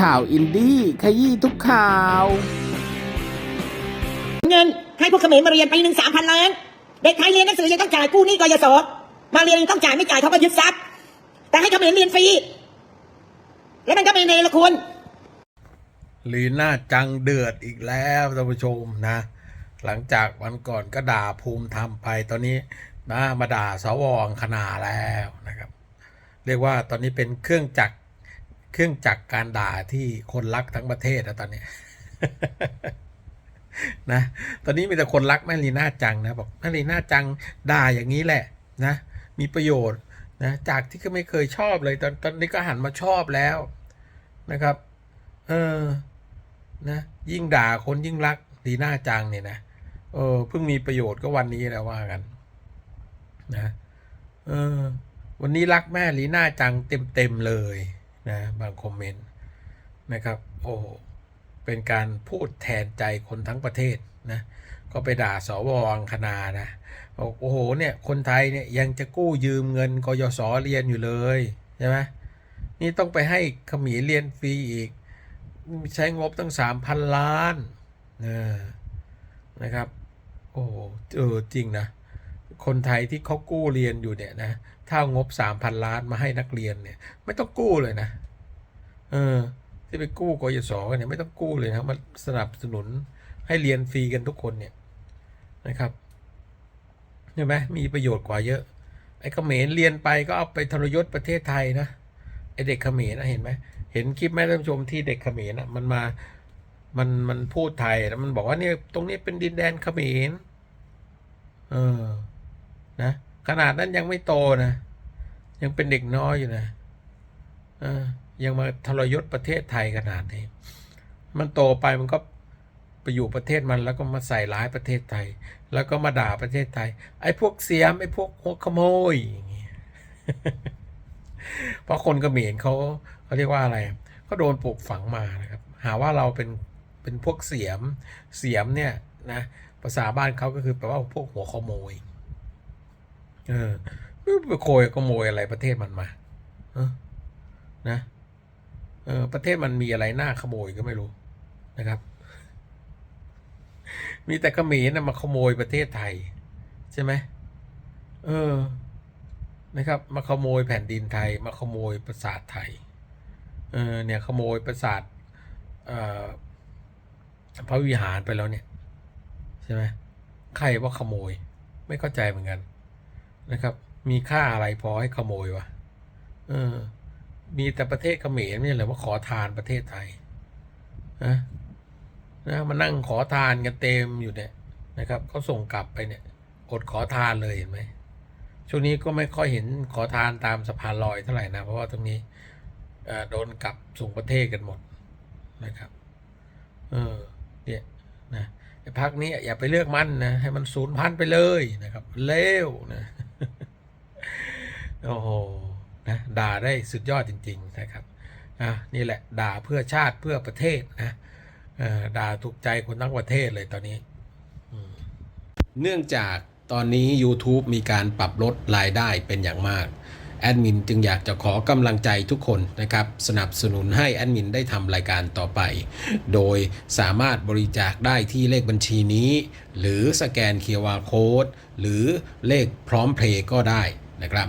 ข่าวอินดี้ขยี้ทุกข่าว เงินให้พวกเขมรมาเรียนปีหนึ่งสามพันล้าน เด็กไทยเรียนหนังสือยังต้องจ่ายกู้หนี้กยศมาเรียนยังต้องจ่ายไม่จ่ายเขาก็ยึดทรัพย์ แต่ให้เขมรเรียนฟรีแล้วมันก็ไม่เนรคุณลีน่าจังเดือดอีกแล้วท่านผู้ชมนะ หลังจากวันก่อนก็ด่าภูมิธรรมไปตอนนี้นะมาด่าสวอังคณาแล้วนะครับ เรียกว่าตอนนี้เป็นเครื่องจักร เครื่องจักรการด่าที่คนรักทั้งประเทศนะตอนนี้นะ ตอนนี้มีแต่คนรักแม่ลีน่าจังนะบอกแม่ลีน่าจังด่าอย่างนี้แหละนะ มีประโยชน์นะจากที่ก็ไม่เคยชอบเลย ตอนตอนนี้ก็หันมาชอบแล้วนะครับ เออนะยิ่งด่าคนยิ่งรักดีน้าจังเนี่ยนะเออเพิ่งมีประโยชน์ก็วันนี้แล้วว่ากัน นะ เออ วันนี้รักแม่ลีน่าจังเต็มเต็มเลย นะบางคอมเมนต์นะครับโอ้เป็นการพูดแทนใจคนทั้งประเทศนะก็ไปด่าสวอังคณานะบอกโอ้โหเนี่ยคนไทยเนี่ยยังจะกู้ยืมเงินกยศเรียนอยู่เลยใช่ไหมนี่ต้องไปให้ขมีเรียนฟรีอีก ใช้งบตั้งสามพันล้านเออนะครับ โอ้เออจริงนะ คนไทยที่เขากู้เรียนอยู่เนี่ยนะถ้างบสามพันล้านมาให้นักเรียนเนี่ย ไม่ต้องกู้เลยนะ เออ ที่ไปกู้กยศกันเนี่ยไม่ต้องกู้เลยนะมันสนับสนุนให้เรียนฟรีกันทุกคนเนี่ยนะครับเห็นไหมมีประโยชน์กว่าเยอะ ไอ้เขมรเรียนไปก็เอาไปทรยศประเทศไทยนะไอ้เด็กเขมรนะเห็นไหมเห็นคลิปแม่ท่านผู้ชมที่เด็กเขมรอะมันมามันมันพูดไทยแล้วมันบอกว่าเนี่ยตรงนี้เป็นดินแดนเขมรเออ นะขนาดนั้นยังไม่โตนะ ยังเป็นเด็กน้อยอยู่นะยังมาทรยศประเทศไทยขนาดนี้ มันโตไปมันก็ไปอยู่ประเทศมันแล้วก็มาใส่ร้ายประเทศไทย แล้วก็มาด่าประเทศไทย ไอ้พวกเสียมไอ้พวกหัวขโมยอย่างเงี้ยเพราะคนกเขมรเขาเขาเรียกว่าอะไร ก็โดนปลูกฝังมานะครับ หาว่าเราเป็นเป็นพวกเสียมเสียมเนี่ยนะภาษาบ้านเขาก็คือแปลว่าพวกหัวขโมย เออไปโคยขโมยอะไรประเทศมันมาเออนะเออประเทศมันมีอะไรน่าขโมยก็ไม่รู้นะครับ มีแต่เขมรนะมาขโมยประเทศไทย ใช่ไหมเออนะครับ มาขโมยแผ่นดินไทย มาขโมยปราสาทไทยเออเนี่ยขโมยปราสาทเอ่อพระวิหารไปแล้วเนี่ย ใช่ไหมใครว่าขโมย ไม่เข้าใจเหมือนกัน นะครับ มีค่าอะไรพอให้ขโมยวะเออ มีแต่ประเทศเขมรเนี่ยแหละว่าขอทานประเทศไทยนะนะมานั่งขอทานกันเต็มอยู่เนี่ยนะครับเขาส่งกลับไปเนี่ยอดขอทานเลยเห็นไหมช่วงนี้ก็ไม่ค่อยเห็นขอทานตามสะพานลอยเท่าไหร่นะ เพราะว่าตรงนี้โดนกลับส่งประเทศกันหมดนะครับ เออเนี่ยนะพักนี้อย่าไปเลือกมันนะให้มันศูนย์พันไปเลยนะครับ เลวนะ โอ้โหนะด่าได้สุดยอดจริง ๆ นะครับอะนี่แหละด่าเพื่อชาติเพื่อประเทศนะด่าถูกใจคนทั้งประเทศเลยตอนนี้ เนื่องจากตอนนี้ YouTube มีการปรับลดรายได้เป็นอย่างมาก แอดมินจึงอยากจะขอกำลังใจทุกคนนะครับ สนับสนุนให้แอดมินได้ทำรายการต่อไป โดยสามารถบริจาคได้ที่เลขบัญชีนี้ หรือสแกน QR Code หรือเลขพร้อมเพลย์ก็ได้นะครับ